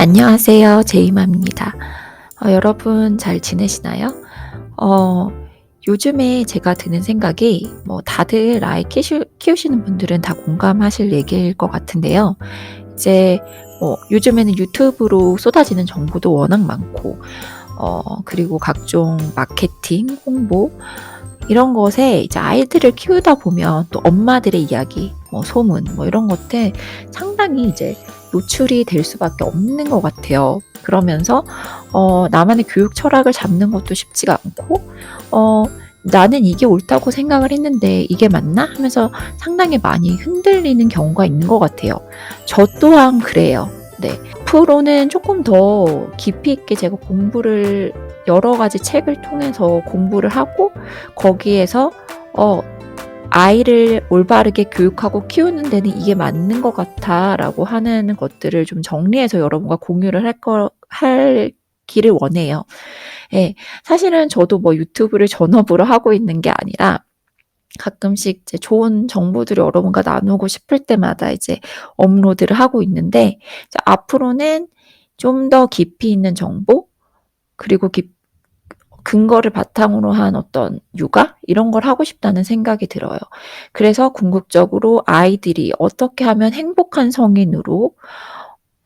안녕하세요. 제이맘입니다. 어, 여러분 잘 지내시나요? 어, 요즘에 제가 드는 생각이 뭐 다들 아이 키슈, 키우시는 분들은 다 공감하실 얘기일 것 같은데요. 이제 뭐 요즘에는 유튜브로 쏟아지는 정보도 워낙 많고 어, 그리고 각종 마케팅, 홍보 이런 것에 이제 아이들을 키우다 보면 또 엄마들의 이야기, 뭐 소문, 뭐 이런 것들 상당히 이제 노출이 될 수밖에 없는 것 같아요. 그러면서 어, 나만의 교육 철학을 잡는 것도 쉽지가 않고 어, 나는 이게 옳다고 생각을 했는데 이게 맞나 하면서 상당히 많이 흔들리는 경우가 있는 것 같아요. 저 또한 그래요. 네. 앞으로는 조금 더 깊이 있게 제가 공부를 여러 가지 책을 통해서 공부를 하고 거기에서 어, 아이를 올바르게 교육하고 키우는 데는 이게 맞는 것 같아 라고 하는 것들을 좀 정리해서 여러분과 공유를 할 거, 할 기를 원해요. 예. 사실은 저도 뭐 유튜브를 전업으로 하고 있는 게 아니라 가끔씩 이제 좋은 정보들을 여러분과 나누고 싶을 때마다 이제 업로드를 하고 있는데 앞으로는 좀 더 깊이 있는 정보 그리고 깊 근거를 바탕으로 한 어떤 육아 이런 걸 하고 싶다는 생각이 들어요. 그래서 궁극적으로 아이들이 어떻게 하면 행복한 성인으로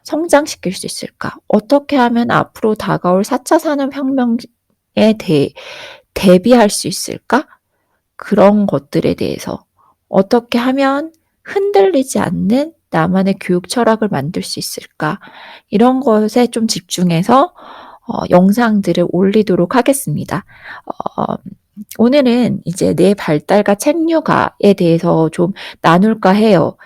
성장시킬 수 있을까? 어떻게 하면 앞으로 다가올 4차 산업혁명에 대, 대비할 수 있을까? 그런 것들에 대해서 어떻게 하면 흔들리지 않는 나만의 교육 철학을 만들 수 있을까? 이런 것에 좀 집중해서 어, 영상들을 올리도록 하겠습니다. 어, 오늘은 이제 내 발달과 책육아에 대해서 좀 나눌까 해요.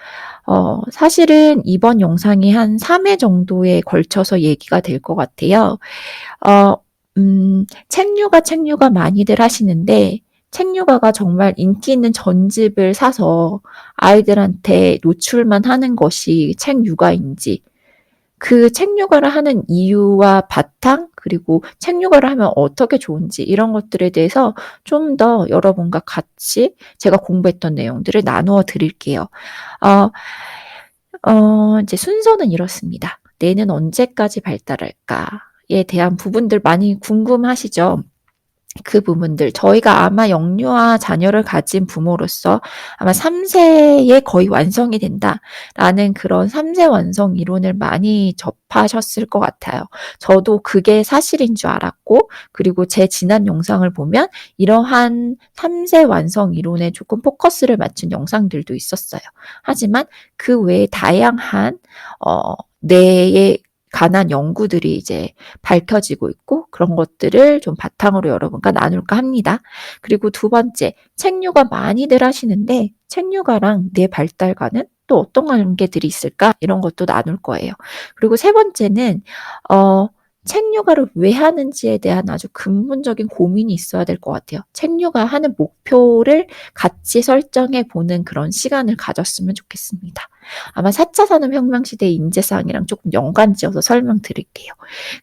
어, 사실은 이번 영상이 한 3회 정도에 걸쳐서 얘기가 될 것 같아요. 어, 음, 책육아, 책육아 많이들 하시는데, 책육아가 정말 인기 있는 전집을 사서 아이들한테 노출만 하는 것이 책육아인지, 그 책육아를 하는 이유와 바탕, 그리고 책육아를 하면 어떻게 좋은지 이런 것들에 대해서 좀 더 여러분과 같이 제가 공부했던 내용들을 나누어 드릴게요. 어, 어, 이제 순서는 이렇습니다. 뇌는 언제까지 발달할까에 대한 부분들 많이 궁금하시죠? 그 부분들 저희가 아마 영유아 자녀를 가진 부모로서 아마 3세에 거의 완성이 된다라는 그런 3세 완성 이론을 많이 접하셨을 것 같아요. 저도 그게 사실인 줄 알았고 그리고 제 지난 영상을 보면 이러한 3세 완성 이론에 조금 포커스를 맞춘 영상들도 있었어요. 하지만 그 외에 다양한 어 뇌의 관한 연구들이 이제 밝혀지고 있고 그런 것들을 좀 바탕으로 여러분과 나눌까 합니다. 그리고 두 번째, 책류가 많이들 하시는데 책류가랑 내 발달과는 또 어떤 관계들이 있을까? 이런 것도 나눌 거예요. 그리고 세 번째는 어 책육아를 왜 하는지에 대한 아주 근본적인 고민이 있어야 될 것 같아요. 책육아 하는 목표를 같이 설정해 보는 그런 시간을 가졌으면 좋겠습니다. 아마 4차 산업혁명 시대의 인재상이랑 조금 연관지어서 설명드릴게요.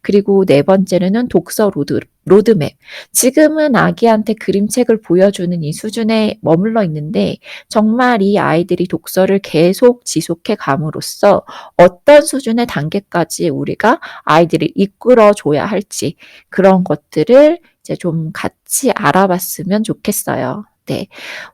그리고 네 번째는 독서 로드, 로드맵. 지금은 아기한테 그림책을 보여주는 이 수준에 머물러 있는데 정말 이 아이들이 독서를 계속 지속해 감으로써 어떤 수준의 단계까지 우리가 아이들을 이끌어 줘야 할지 그런 것들을 이제 좀 같이 알아봤으면 좋겠어요. 네.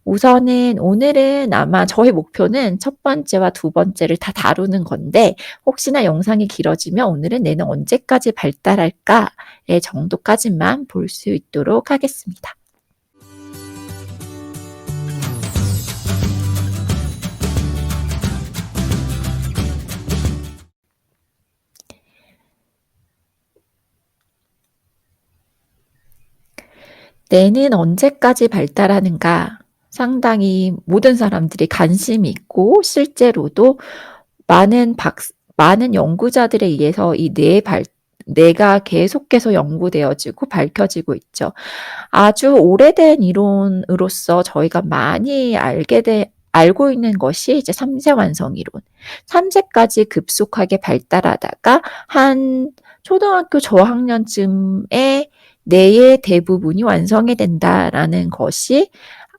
우선은 오늘은 아마 저의 목표는 첫 번째와 두 번째를 다 다루는 건데 혹시나 영상이 길어지면 오늘은 내는 언제까지 발달할까의 정도까지만 볼 수 있도록 하겠습니다. 뇌는 언제까지 발달하는가? 상당히 모든 사람들이 관심이 있고 실제로도 많은 박, 많은 연구자들에 의해서 이뇌 발, 뇌가 계속해서 연구되어지고 밝혀지고 있죠. 아주 오래된 이론으로서 저희가 많이 알게 돼, 알고 있는 것이 이제 3세 완성 이론. 3세까지 급속하게 발달하다가 한 초등학교 저학년쯤에 뇌의 대부분이 완성이 된다라는 것이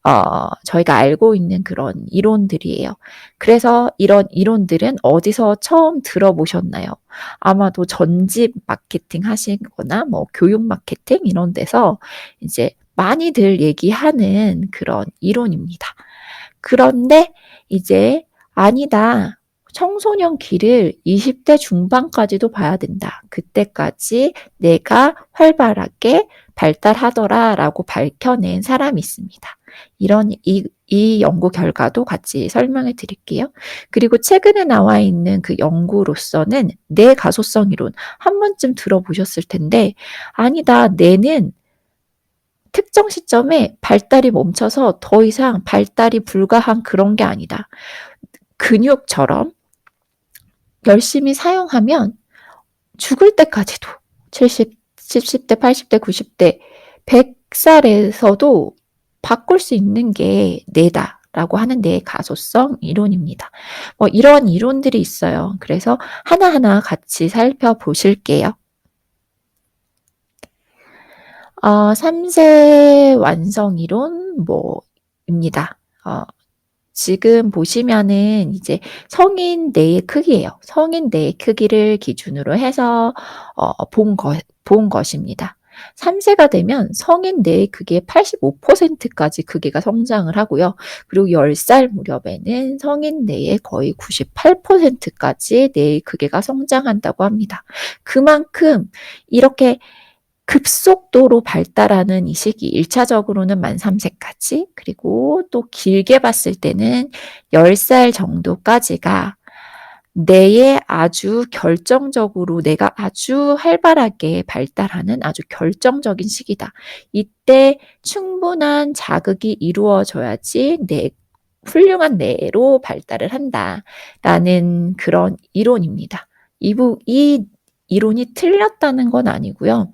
어 저희가 알고 있는 그런 이론들이에요. 그래서 이런 이론들은 어디서 처음 들어보셨나요? 아마도 전집 마케팅 하시거나 뭐 교육 마케팅 이런 데서 이제 많이들 얘기하는 그런 이론입니다. 그런데 이제 아니다. 청소년 기를 20대 중반까지도 봐야 된다. 그때까지 내가 활발하게 발달하더라라고 밝혀낸 사람이 있습니다. 이런 이, 이 연구 결과도 같이 설명해 드릴게요. 그리고 최근에 나와 있는 그 연구로서는 내 가소성 이론 한 번쯤 들어보셨을 텐데 아니다. 뇌는 특정 시점에 발달이 멈춰서 더 이상 발달이 불가한 그런 게 아니다. 근육처럼 열심히 사용하면 죽을 때까지도 70, 70대, 80대, 90대, 100살에서도 바꿀 수 있는 게 뇌다. 라고 하는 뇌의 가소성 이론입니다. 뭐 이런 이론들이 있어요. 그래서 하나하나 같이 살펴보실게요. 어, 3세 완성 이론 뭐 입니다. 어, 지금 보시면은 이제 성인 뇌의 크기예요. 성인 뇌의 크기를 기준으로 해서 어, 본, 것, 본 것입니다. 3세가 되면 성인 뇌의 크기의 85%까지 크기가 성장을 하고요. 그리고 10살 무렵에는 성인 뇌의 거의 98%까지 뇌의 크기가 성장한다고 합니다. 그만큼 이렇게 급속도로 발달하는 이 시기, 1차적으로는 만 3세까지, 그리고 또 길게 봤을 때는 10살 정도까지가 내에 아주 결정적으로 내가 아주 활발하게 발달하는 아주 결정적인 시기다. 이때 충분한 자극이 이루어져야지 내 훌륭한 뇌로 발달을 한다라는 그런 이론입니다. 이, 이 이론이 틀렸다는 건 아니고요.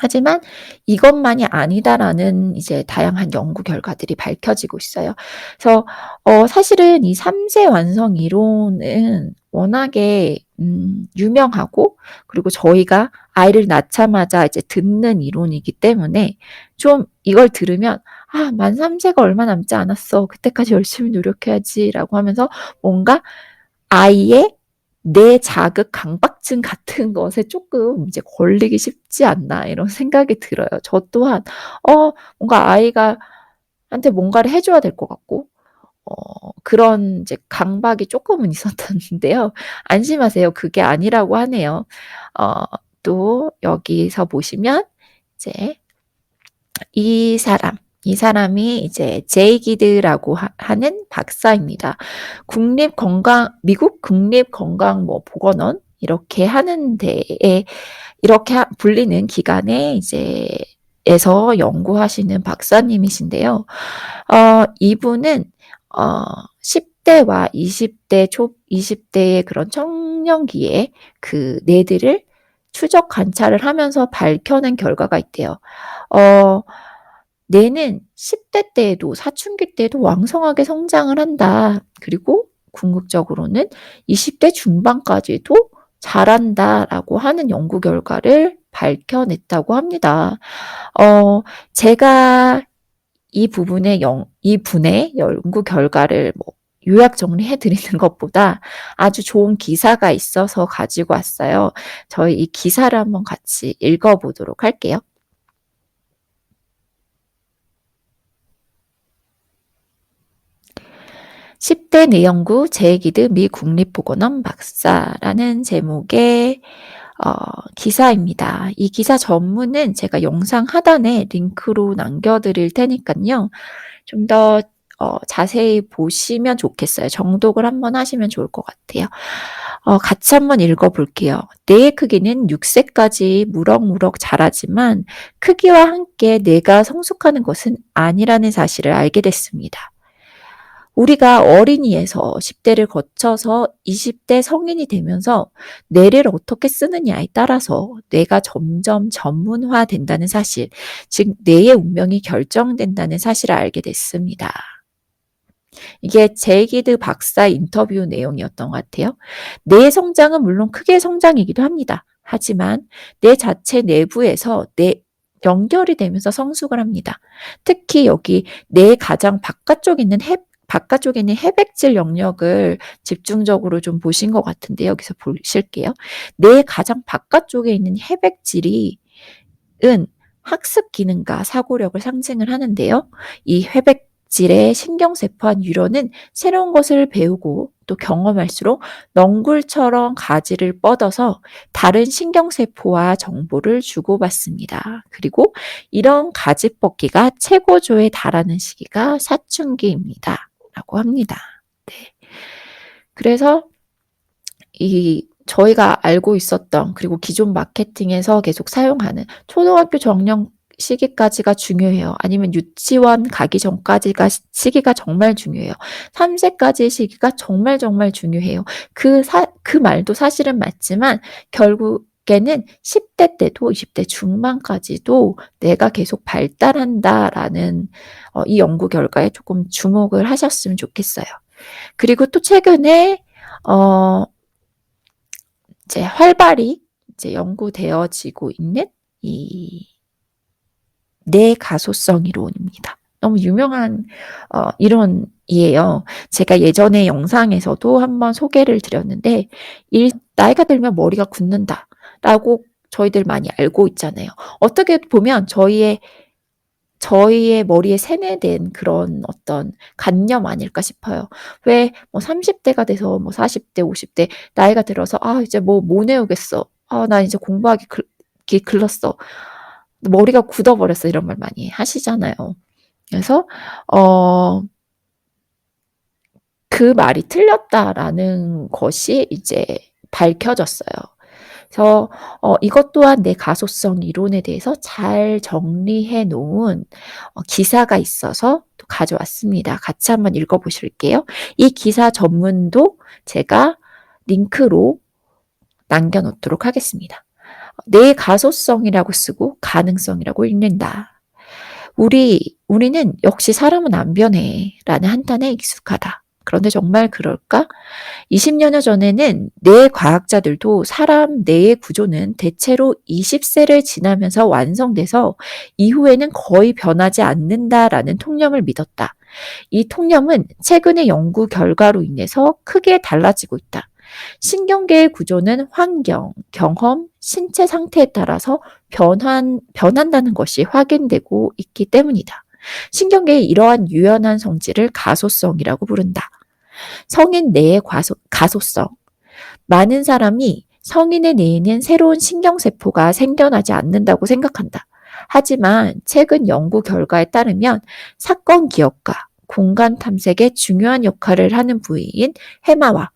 하지만 이것만이 아니다라는 이제 다양한 연구 결과들이 밝혀지고 있어요. 그래서 어 사실은 이 3세 완성 이론은 워낙에 음 유명하고 그리고 저희가 아이를 낳자마자 이제 듣는 이론이기 때문에 좀 이걸 들으면 '아 만 3세가 얼마 남지 않았어. 그때까지 열심히 노력해야지.'라고 하면서 뭔가 아이의 내 자극 강박증 같은 것에 조금 이제 걸리기 쉽지 않나 이런 생각이 들어요. 저 또한 어 뭔가 아이가 한테 뭔가를 해 줘야 될 것 같고 어 그런 이제 강박이 조금은 있었는데요. 안심하세요. 그게 아니라고 하네요. 어 또 여기서 보시면 이제 이 사람 이 사람이 이제 제이기드라고 하는 박사입니다. 국립 건강 미국 국립 건강 뭐 보건원 이렇게 하는 데에 이렇게 불리는 기관에 이제 에서 연구하시는 박사님이신데요. 어 이분은 어 10대와 20대 초 20대의 그런 청년기에 그 뇌들을 추적 관찰을 하면서 밝혀낸 결과가 있대요. 어 뇌는 10대 때에도 사춘기 때에도 왕성하게 성장을 한다. 그리고 궁극적으로는 20대 중반까지도 자란다라고 하는 연구 결과를 밝혀냈다고 합니다. 어, 제가 이 부분의 영, 이 분의 연구 결과를 뭐 요약 정리해 드리는 것보다 아주 좋은 기사가 있어서 가지고 왔어요. 저희 이 기사를 한번 같이 읽어 보도록 할게요. 10대 내연구 제기드 미 국립보건원 박사라는 제목의 어, 기사입니다. 이 기사 전문은 제가 영상 하단에 링크로 남겨드릴 테니까요. 좀더 어, 자세히 보시면 좋겠어요. 정독을 한번 하시면 좋을 것 같아요. 어, 같이 한번 읽어볼게요. 뇌의 크기는 6세까지 무럭무럭 자라지만 크기와 함께 뇌가 성숙하는 것은 아니라는 사실을 알게 됐습니다. 우리가 어린이에서 10대를 거쳐서 20대 성인이 되면서 뇌를 어떻게 쓰느냐에 따라서 뇌가 점점 전문화 된다는 사실, 즉 뇌의 운명이 결정된다는 사실을 알게 됐습니다. 이게 제기드 박사 인터뷰 내용이었던 것 같아요. 뇌의 성장은 물론 크게 성장이기도 합니다. 하지만 뇌 자체 내부에서 뇌 연결이 되면서 성숙을 합니다. 특히 여기 뇌 가장 바깥쪽에 있는 해, 바깥쪽에 있는 해백질 영역을 집중적으로 좀 보신 것 같은데 여기서 보실게요. 뇌 가장 바깥쪽에 있는 해백질이 은 학습 기능과 사고력을 상징을 하는데요. 이 회백 질의 신경세포한 유로는 새로운 것을 배우고 또 경험할수록 넝굴처럼 가지를 뻗어서 다른 신경세포와 정보를 주고받습니다. 그리고 이런 가지 뻗기가 최고조에 달하는 시기가 사춘기입니다. 라고 합니다. 네. 그래서 이 저희가 알고 있었던 그리고 기존 마케팅에서 계속 사용하는 초등학교 정년 시기까지가 중요해요. 아니면 유치원 가기 전까지가 시기가 정말 중요해요. 3세까지의 시기가 정말 정말 중요해요. 그 사, 그 말도 사실은 맞지만 결국 에는 10대 때도 20대 중반까지도 내가 계속 발달한다라는 어, 이 연구 결과에 조금 주목을 하셨으면 좋겠어요. 그리고 또 최근에 어, 이제 활발히 이제 연구되어지고 있는 이 뇌가소성 이론입니다. 너무 유명한 어, 이론이에요. 제가 예전에 영상에서도 한번 소개를 드렸는데 일, 나이가 들면 머리가 굳는다 라고 저희들 많이 알고 있잖아요. 어떻게 보면 저희의 저희의 머리에 세뇌된 그런 어떤 관념 아닐까 싶어요. 왜 뭐 30대가 돼서 뭐 40대, 50대 나이가 들어서 아 이제 뭐 못 외우겠어. 아 나 이제 공부하기 글, 글렀어. 머리가 굳어버렸어 이런 말 많이 하시잖아요. 그래서 어, 그 말이 틀렸다라는 것이 이제 밝혀졌어요. 그래서 어, 이것 또한 내 가소성 이론에 대해서 잘 정리해 놓은 어, 기사가 있어서 또 가져왔습니다. 같이 한번 읽어 보실게요. 이 기사 전문도 제가 링크로 남겨 놓도록 하겠습니다. 내 가소성이라고 쓰고 가능성이라고 읽는다. 우리, 우리는 역시 사람은 안 변해. 라는 한단에 익숙하다. 그런데 정말 그럴까? 20년여 전에는 뇌 과학자들도 사람 뇌의 구조는 대체로 20세를 지나면서 완성돼서 이후에는 거의 변하지 않는다라는 통념을 믿었다. 이 통념은 최근의 연구 결과로 인해서 크게 달라지고 있다. 신경계의 구조는 환경, 경험, 신체 상태에 따라서 변한, 변한다는 것이 확인되고 있기 때문이다. 신경계의 이러한 유연한 성질을 가소성이라고 부른다. 성인 뇌의 과소, 가소성. 많은 사람이 성인의 뇌에는 새로운 신경세포가 생겨나지 않는다고 생각한다. 하지만 최근 연구 결과에 따르면 사건 기억과 공간 탐색에 중요한 역할을 하는 부위인 해마와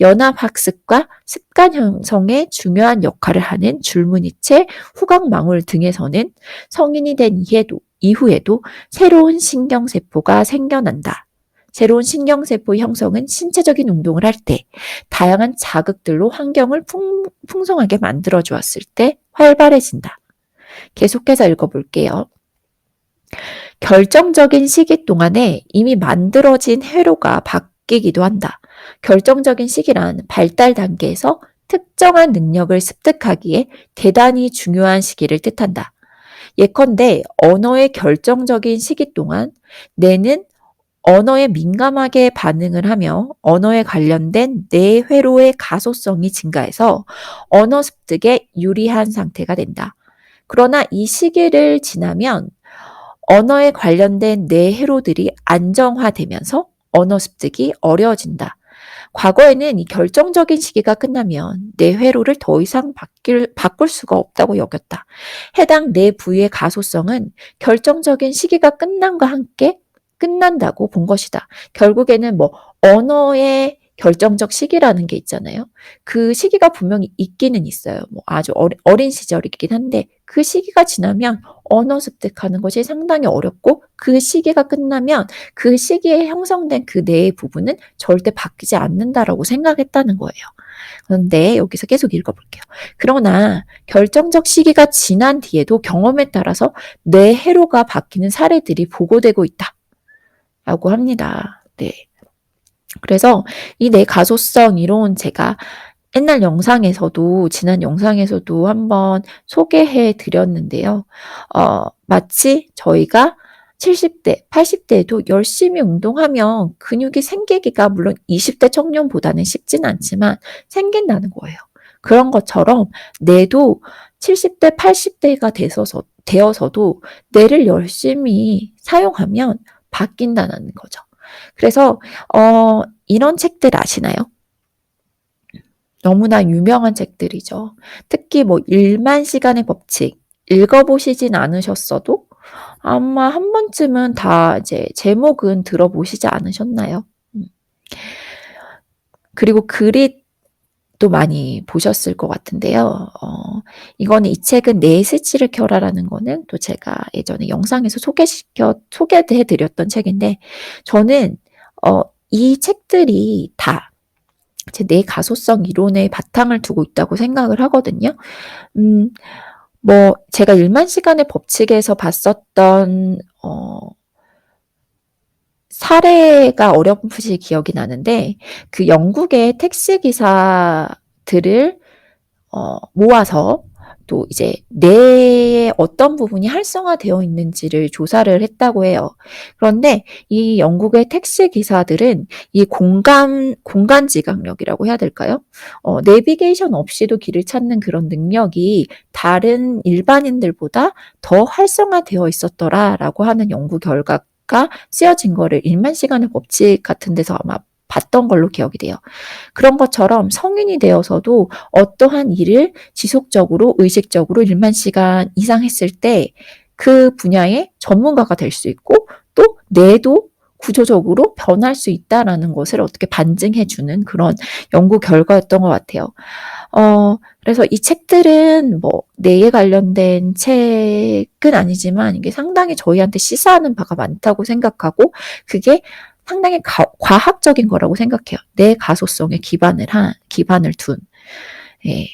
연합학습과 습관 형성에 중요한 역할을 하는 줄무늬체, 후각망울 등에서는 성인이 된 이후에도, 이후에도 새로운 신경세포가 생겨난다. 새로운 신경세포 형성은 신체적인 운동을 할 때, 다양한 자극들로 환경을 풍, 풍성하게 만들어 주었을 때 활발해진다. 계속해서 읽어볼게요. 결정적인 시기 동안에 이미 만들어진 회로가 바뀌기도 한다. 결정적인 시기란 발달 단계에서 특정한 능력을 습득하기에 대단히 중요한 시기를 뜻한다. 예컨대 언어의 결정적인 시기 동안 뇌는 언어에 민감하게 반응을 하며 언어에 관련된 뇌 회로의 가소성이 증가해서 언어 습득에 유리한 상태가 된다. 그러나 이 시기를 지나면 언어에 관련된 뇌 회로들이 안정화되면서 언어 습득이 어려워진다. 과거에는 이 결정적인 시기가 끝나면 내 회로를 더 이상 바뀔, 바꿀 수가 없다고 여겼다. 해당 내 부위의 가소성은 결정적인 시기가 끝난과 함께 끝난다고 본 것이다. 결국에는 뭐 언어의 결정적 시기라는 게 있잖아요. 그 시기가 분명히 있기는 있어요. 뭐 아주 어린 시절이긴 한데 그 시기가 지나면 언어 습득하는 것이 상당히 어렵고 그 시기가 끝나면 그 시기에 형성된 그 뇌의 부분은 절대 바뀌지 않는다라고 생각했다는 거예요. 그런데 여기서 계속 읽어볼게요. 그러나 결정적 시기가 지난 뒤에도 경험에 따라서 뇌 회로가 바뀌는 사례들이 보고되고 있다. 라고 합니다. 네. 그래서 이 내 가소성 이론 제가 옛날 영상에서도 지난 영상에서도 한번 소개해 드렸는데요. 어 마치 저희가 70 대, 80 대에도 열심히 운동하면 근육이 생기기가 물론 20대 청년보다는 쉽진 않지만 생긴다는 거예요. 그런 것처럼 뇌도 70 대, 80 대가 돼서서 되어서도 뇌를 열심히 사용하면 바뀐다는 거죠. 그래서 어 이런 책들 아시나요? 너무나 유명한 책들이죠. 특히 뭐 1만 시간의 법칙 읽어보시진 않으셨어도 아마 한 번쯤은 다 이제 제목은 들어보시지 않으셨나요? 음. 그리고 글이 또 많이 보셨을 것 같은데요. 어 이거는 이 책은 내 스치를 켜라라는 거는 또 제가 예전에 영상에서 소개시켜 소개해 드렸던 책인데 저는 어 이 책들이 다제뇌 가소성 이론의 바탕을 두고 있다고 생각을 하거든요. 음 뭐 제가 1만 시간의 법칙에서 봤었던 어 사례가 어렴풋이 기억이 나는데 그 영국의 택시 기사들을 어 모아서 또 이제 뇌의 어떤 부분이 활성화되어 있는지를 조사를 했다고 해요. 그런데 이 영국의 택시 기사들은 이 공간 공간 지각력이라고 해야 될까요? 어 내비게이션 없이도 길을 찾는 그런 능력이 다른 일반인들보다 더 활성화되어 있었더라라고 하는 연구 결과 가 쓰여진 거를 1만 시간의 법칙 같은 데서 아마 봤던 걸로 기억이 돼요. 그런 것처럼 성인이 되어서도 어떠한 일을 지속적으로 의식적으로 1만 시간 이상 했을 때 그 분야의 전문가가 될 수 있고 또 뇌도 구조적으로 변할 수 있다라는 것을 어떻게 반증해 주는 그런 연구 결과였던 것 같아요. 어 그래서 이 책들은 뭐 뇌에 관련된 책은 아니지만 이게 상당히 저희한테 시사하는 바가 많다고 생각하고 그게 상당히 가, 과학적인 거라고 생각해요. 내 가소성에 기반을 한 기반을 둔. 예.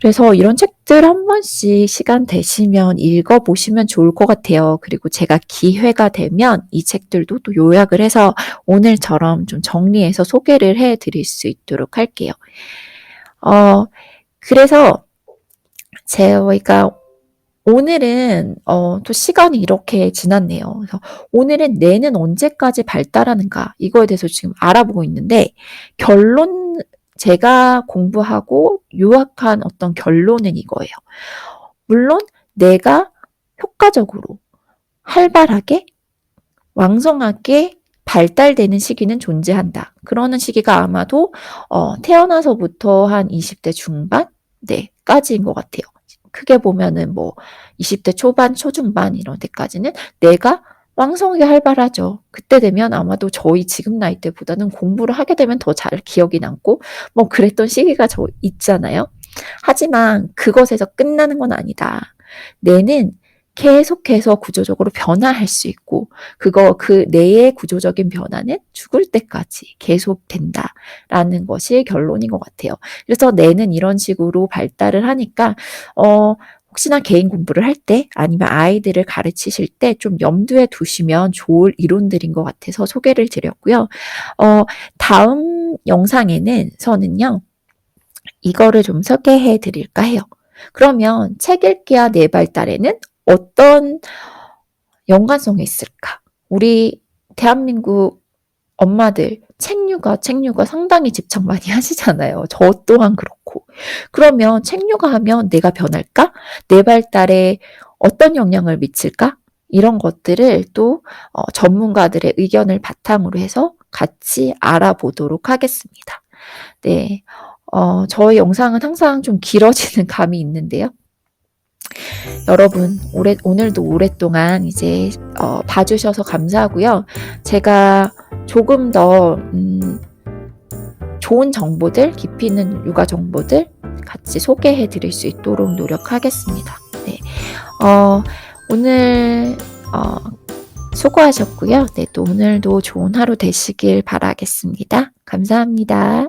그래서 이런 책들 한 번씩 시간 되시면 읽어보시면 좋을 것 같아요. 그리고 제가 기회가 되면 이 책들도 또 요약을 해서 오늘처럼 좀 정리해서 소개를 해 드릴 수 있도록 할게요. 어, 그래서 저희가 오늘은 어, 또 시간이 이렇게 지났네요. 그래서 오늘은 뇌는 언제까지 발달하는가 이거에 대해서 지금 알아보고 있는데 결론 제가 공부하고 요약한 어떤 결론은 이거예요. 물론 내가 효과적으로 활발하게 왕성하게 발달되는 시기는 존재한다. 그러는 시기가 아마도 어, 태어나서부터 한 20대 중반 네까지인 것 같아요. 크게 보면은 뭐 20대 초반, 초중반 이런 데까지는 내가 왕성하게 활발하죠. 그때 되면 아마도 저희 지금 나이 때보다는 공부를 하게 되면 더 잘 기억이 남고 뭐 그랬던 시기가 저 있잖아요. 하지만 그것에서 끝나는 건 아니다. 뇌는 계속해서 구조적으로 변화할 수 있고 그거 그 뇌의 구조적인 변화는 죽을 때까지 계속된다라는 것이 결론인 것 같아요. 그래서 뇌는 이런 식으로 발달을 하니까 어 혹시나 개인 공부를 할 때 아니면 아이들을 가르치실 때 좀 염두에 두시면 좋을 이론들인 것 같아서 소개를 드렸고요. 어, 다음 영상에는 저는요, 이거를 좀 소개해 드릴까 해요. 그러면 책 읽기와 뇌 발달에는 어떤 연관성이 있을까? 우리 대한민국 엄마들 책육아, 책육아 상당히 집착 많이 하시잖아요. 저 또한 그렇고. 그러면 책육아하면 내가 변할까? 내 발달에 어떤 영향을 미칠까? 이런 것들을 또 어, 전문가들의 의견을 바탕으로 해서 같이 알아보도록 하겠습니다. 네, 어, 저의 영상은 항상 좀 길어지는 감이 있는데요. 여러분 오래, 오늘도 오랫동안 이제 어, 봐주셔서 감사하고요. 제가 조금 더 음, 좋은 정보들, 깊이 있는 육아 정보들 같이 소개해 드릴 수 있도록 노력하겠습니다. 네. 어, 오늘 어, 수고하셨고요. 네, 또 오늘도 좋은 하루 되시길 바라겠습니다. 감사합니다.